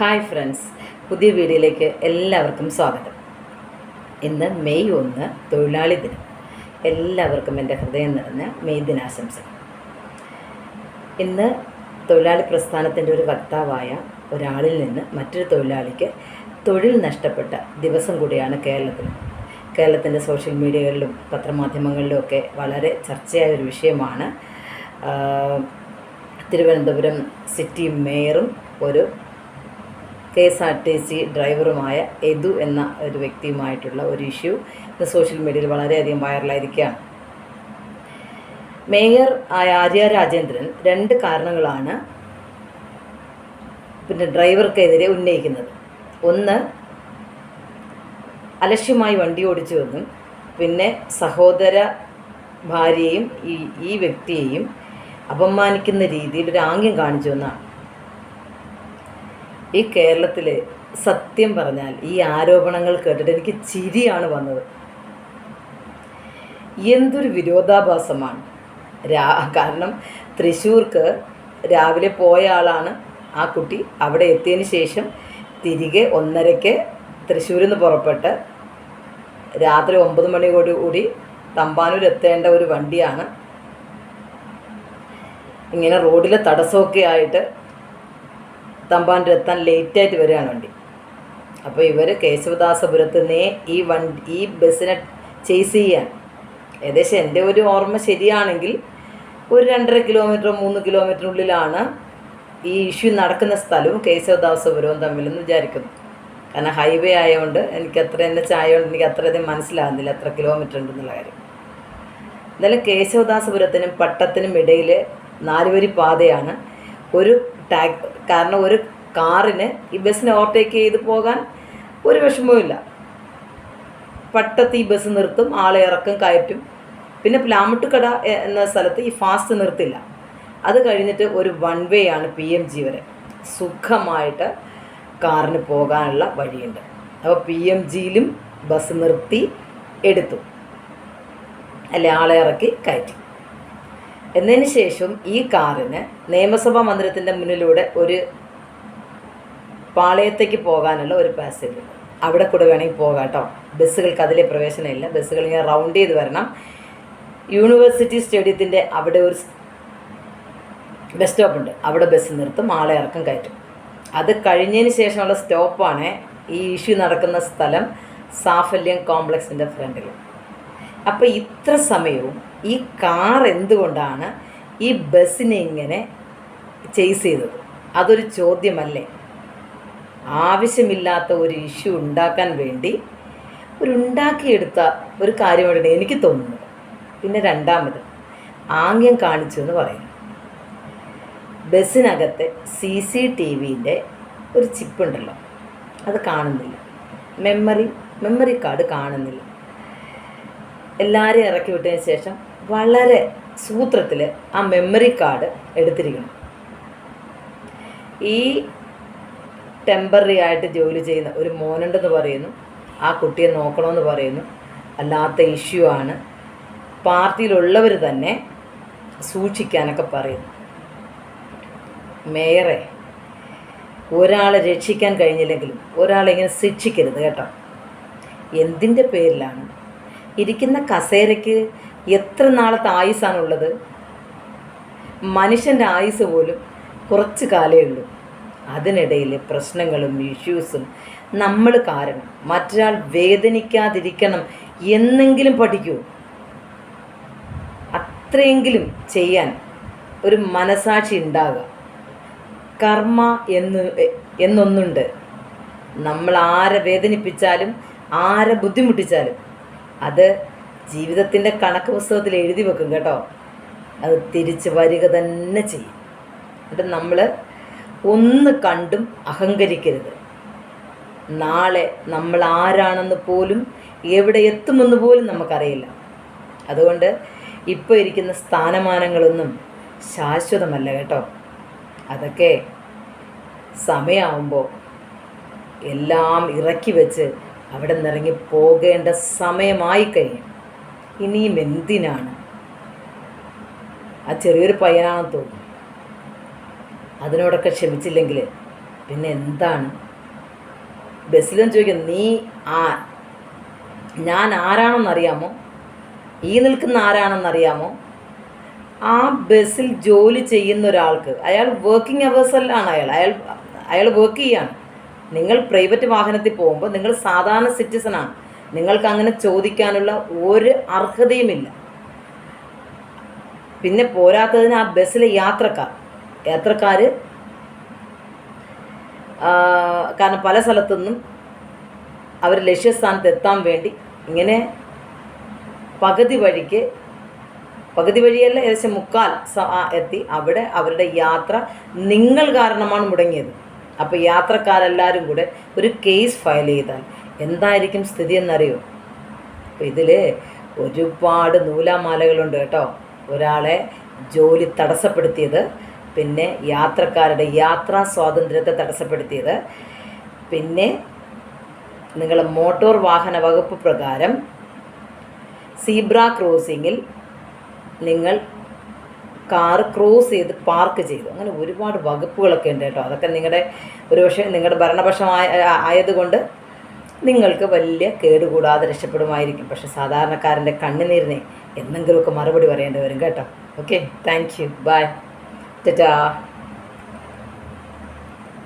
Hi friends പുതിയ വീഡിയോയിലേക്ക് എല്ലാവർക്കും സ്വാഗതം. ഇന്ന് മെയ് ഒന്ന് തൊഴിലാളി ദിനം. എല്ലാവർക്കും എന്റെ ഹൃദയം നിറഞ്ഞ മെയ് ദിനാശംസകൾ. ഇന്ന് തൊഴിലാളി പ്രസ്ഥാനത്തിന്റെ ഒരു വക്താവായ ഒരാളിൽ നിന്ന് മറ്റൊരു തൊഴിലാളിക്ക് തൊഴിൽ നഷ്ടപ്പെട്ട ദിവസം കൂടിയാണ് കേരളത്തിൽ. കേരളത്തിന്റെ സോഷ്യൽ മീഡിയകളിലും പത്രമാധ്യമങ്ങളിലും ഒക്കെ വളരെ ചർച്ചയായ ഒരു വിഷയമാണ് തിരുവനന്തപുരം സിറ്റി മേയറും ഒരു K S R T C ഡ്രൈവറുമായ Yadu എന്ന ഒരു വ്യക്തിയുമായിട്ടുള്ള ഒരു ഇഷ്യൂ ഇന്ന് സോഷ്യൽ മീഡിയയിൽ വളരെയധികം വൈറലായിരിക്കുകയാണ്. മേയർ ആയ ആര്യ രാജേന്ദ്രൻ രണ്ട് കാരണങ്ങളാണ് പിന്നെ ഡ്രൈവർക്കെതിരെ ഉന്നയിക്കുന്നത്. ഒന്ന് അലക്ഷ്യമായി വണ്ടി ഓടിച്ചുവെന്നും പിന്നെ സഹോദര ഭാര്യയും ഈ ഈ വ്യക്തിയെയും അപമാനിക്കുന്ന രീതിയിൽ ഒരു ആംഗ്യം കാണിച്ചു ഈ കേരളത്തിൽ സത്യം പറഞ്ഞാൽ ഈ ആരോപണങ്ങൾ കേട്ടിട്ട് എനിക്ക് ചിരിയാണ് വന്നത്. എന്തൊരു വിരോധാഭാസമാണ്. രാ കാരണം തൃശ്ശൂർക്ക് രാവിലെ പോയ ആളാണ് ആ കുട്ടി. അവിടെ എത്തിയതിന് ശേഷം തിരികെ ഒന്നരയ്ക്ക് തൃശ്ശൂരിൽ നിന്ന് പുറപ്പെട്ട് രാത്രി ഒമ്പത് മണിയോട് കൂടി തമ്പാനൂർ എത്തേണ്ട ഒരു വണ്ടിയാണ്. ഇങ്ങനെ റോഡിലെ തടസ്സമൊക്കെ ആയിട്ട് തമ്പാനൂർ എത്താൻ ലേറ്റായിട്ട് വരികയാണ് വണ്ടി അപ്പോൾ ഇവർ കേശവദാസപുരത്ത് നിന്നേ ഈ വണ്ടി ഈ ബസ്സിനെ ചേസ് ചെയ്യാൻ. ഏകദേശം എന്റെ ഒരു ഓർമ്മ ശരിയാണെങ്കിൽ ഒരു രണ്ടര കിലോമീറ്റർ മൂന്ന് കിലോമീറ്ററിനുള്ളിലാണ് ഈ ഇഷ്യൂ നടക്കുന്ന സ്ഥലവും കേശവദാസപുരവും തമ്മിലെന്ന് വിചാരിക്കുന്നു. കാരണം ഹൈവേ ആയതുകൊണ്ട് എനിക്ക് അത്ര എന്നെ ചായതുകൊണ്ട് എനിക്ക് അത്രയധികം മനസ്സിലാകുന്നില്ല എത്ര കിലോമീറ്റർ ഉണ്ടെന്നുള്ള കാര്യം. എന്നാലും കേശവദാസപുരത്തിനും പട്ടത്തിനും ഇടയിൽ നാലുവരി പാതയാണ്. ഒരു ടാക് കാരണം ഒരു കാറിന് ഈ ബസ്സിനെ ഓവർടേക്ക് ചെയ്ത് പോകാൻ ഒരു വിഷമവുമില്ല പട്ടത്ത് ഈ ബസ് നിർത്തും ആളെ ഇറക്കും കയറ്റും. പിന്നെ പ്ലാമുട്ടുകട എന്ന സ്ഥലത്ത് ഈ ഫാസ്റ്റ് നിർത്തില്ല. അത് കഴിഞ്ഞിട്ട് ഒരു വൺ വേ ആണ് പി എം ജി വരെ. സുഖമായിട്ട് കാറിന് പോകാനുള്ള വഴിയുണ്ട്. അപ്പോൾ പി എം ജിയിലും ബസ് നിർത്തി എടുത്തു. അല്ലെ ആളെ ഇറക്കി കയറ്റി. എന്നതിന് ശേഷം ഈ കാറിന് നിയമസഭാ മന്ദിരത്തിന്റെ മുന്നിലൂടെ ഒരു പാളയത്തേക്ക് പോകാനുള്ള ഒരു പാസേജ് അവിടെ കൂടെ വേണമെങ്കിൽ പോകാം കേട്ടോ. ബസ്സുകൾക്ക് അതിലെ പ്രവേശനമില്ല ബസ്സുകൾ ഇങ്ങനെ റൗണ്ട് ചെയ്ത് വരണം. യൂണിവേഴ്സിറ്റി സ്റ്റേഡിയത്തിന്റെ അവിടെ ഒരു ബസ് സ്റ്റോപ്പ് ഉണ്ട്. അവിടെ ബസ് നിർത്തും ആളെ ഇറക്കം കയറ്റും. അത് കഴിഞ്ഞതിന് ശേഷമുള്ള സ്റ്റോപ്പാണ് ഈ ഇഷ്യൂ നടക്കുന്ന സ്ഥലം സാഫല്യം കോംപ്ലക്സിന്റെ ഫ്രണ്ടിൽ അപ്പോൾ ഇത്ര സമയവും ഈ കാർ എന്തുകൊണ്ടാണ് ഈ ബസ്സിനെ ഇങ്ങനെ ചേസ് ചെയ്തത്? അതൊരു ചോദ്യമല്ലേ? ആവശ്യമില്ലാത്ത ഒരു ഇഷ്യൂ ഉണ്ടാക്കാൻ വേണ്ടി ഒരു ഉണ്ടാക്കിയെടുത്ത ഒരു കാര്യമായിട്ടാണ് എനിക്ക് തോന്നുന്നത്. പിന്നെ രണ്ടാമത് ആംഗ്യം കാണിച്ചു എന്ന് പറയും ബസ്സിനകത്തെ സി സി ടി വിന്റെ ഒരു ചിപ്പുണ്ടല്ലോ അത് കാണുന്നില്ല. മെമ്മറി മെമ്മറി കാർഡ് കാണുന്നില്ല. എല്ലാവരെയും ഇറക്കി വിട്ടതിന് ശേഷം വളരെ സൂത്രത്തിൽ ആ മെമ്മറി കാർഡ് എടുത്തിരിക്കണം. ഈ ടെമ്പററി ആയിട്ട് ജോലി ചെയ്യുന്ന ഒരു മോനുണ്ടെന്ന് പറയുന്നു. ആ കുട്ടിയെ നോക്കണമെന്ന് പറയുന്നു. അല്ലാത്ത ഇഷ്യൂ ആണ്. പാർട്ടിയിലുള്ളവർ തന്നെ സൂക്ഷിക്കാനൊക്കെ പറയുന്നു. മേയറെ ഒരാളെ രക്ഷിക്കാൻ കഴിഞ്ഞില്ലെങ്കിലും ഒരാളെ ഇങ്ങനെ ശിക്ഷിക്കരുത് കേട്ടോ. എന്തിന്റെ പേരിലാണ് ഇരിക്കുന്ന കസേരയ്ക്ക് എത്ര നാളത്തെ ആയുസ്സാണുള്ളത്? മനുഷ്യന്റെ ആയുസ് പോലും കുറച്ച് കാലേ ഉള്ളൂ. അതിനിടയിൽ പ്രശ്നങ്ങളും ഇഷ്യൂസും നമ്മൾ കാരണം മറ്റൊരാൾ വേദനിക്കാതിരിക്കണം എന്നെങ്കിലും പഠിക്കൂ. അത്രയെങ്കിലും ചെയ്യാൻ ഒരു മനസാക്ഷി ഉണ്ടാകുക കർമ്മ എന്ന് എന്നൊന്നുണ്ട്. നമ്മൾ ആരെ വേദനിപ്പിച്ചാലും ആരെ ബുദ്ധിമുട്ടിച്ചാലും അത് ജീവിതത്തിന്റെ കണക്ക് പുസ്തകത്തിൽ എഴുതി വെക്കും കേട്ടോ. അത് തിരിച്ച് വരിക തന്നെ ചെയ്യും. എന്നിട്ട് നമ്മൾ ഒന്ന് കണ്ടും അഹങ്കരിക്കരുത്. നാളെ നമ്മൾ ആരാണെന്ന് പോലും എവിടെ എത്തുമെന്ന് പോലും നമുക്കറിയില്ല. അതുകൊണ്ട് ഇപ്പോൾ ഇരിക്കുന്ന സ്ഥാനമാനങ്ങളൊന്നും ശാശ്വതമല്ല കേട്ടോ. അതൊക്കെ സമയമാകുമ്പോൾ എല്ലാം ഇറക്കി വെച്ച് അവിടെ നിന്നിറങ്ങി പോകേണ്ട സമയമായി കഴിഞ്ഞു. ഇനിയും എന്തിനാണ്? ആ ചെറിയൊരു പയ്യനാണെന്ന് തോന്നുന്നു. അതിനോടൊക്കെ ക്ഷമിച്ചില്ലെങ്കിൽ പിന്നെ എന്താണ്? ബസ്സിലും ചോദിക്കും നീ ആ ഞാൻ ആരാണെന്നറിയാമോ? ഈ നിൽക്കുന്ന ആരാണെന്നറിയാമോ? ആ ബസ്സിൽ ജോലി ചെയ്യുന്ന ഒരാൾക്ക് അയാൾ വർക്കിംഗ് അവേഴ്സല്ലാണ് അയാൾ. അയാൾ അയാൾ വർക്ക് ചെയ്യാണ്. നിങ്ങൾ പ്രൈവറ്റ് വാഹനത്തിൽ പോകുമ്പോൾ നിങ്ങൾ സാധാരണ സിറ്റിസണാണ് നിങ്ങൾക്ക് അങ്ങനെ ചോദിക്കാനുള്ള ഒരു അർഹതയുമില്ല. പിന്നെ പോരാത്തതിന് ആ ബസ്സിലെ യാത്രക്കാർ യാത്രക്കാർ കാരണം പല സ്ഥലത്തുനിന്നും അവർ ലക്ഷ്യസ്ഥാനത്ത് എത്താൻ വേണ്ടി ഇങ്ങനെ പകുതി വഴിക്ക് പകുതി വഴിയല്ല ഏകദേശം മുക്കാൽ എത്തി. അവിടെ അവരുടെ യാത്ര നിങ്ങൾ കാരണമാണ് മുടങ്ങിയത്. അപ്പോൾ യാത്രക്കാരെല്ലാവരും കൂടെ ഒരു കേസ് ഫയൽ ചെയ്താൽ എന്തായിരിക്കും സ്ഥിതി എന്നറിയോ? അപ്പോൾ ഇതിൽ ഒരുപാട് നൂലാമാലകളുണ്ട് കേട്ടോ. ഒരാളെ ജോലി തടസ്സപ്പെടുത്തിയത് പിന്നെ യാത്രക്കാരുടെ യാത്രാ സ്വാതന്ത്ര്യത്തെ തടസ്സപ്പെടുത്തിയത് പിന്നെ നിങ്ങൾ മോട്ടോർ വാഹന വകുപ്പ് പ്രകാരം സീബ്ര ക്രോസിങ്ങിൽ നിങ്ങൾ കാർ ക്രോസ് ചെയ്ത് പാർക്ക് ചെയ്തു. അങ്ങനെ ഒരുപാട് വകുപ്പുകളൊക്കെ ഉണ്ട് കേട്ടോ. അതൊക്കെ നിങ്ങളുടെ ഒരുപക്ഷെ നിങ്ങളുടെ ഭരണപക്ഷമായ ആയതുകൊണ്ട് നിങ്ങൾക്ക് വലിയ കേടുകൂടാതെ രക്ഷപ്പെടുമായിരിക്കും. പക്ഷെ സാധാരണക്കാരന്റെ കണ്ണുനീരിനെ എന്തെങ്കിലുമൊക്കെ മറുപടി പറയേണ്ടി വരും കേട്ടോ. Okay thank you bye tata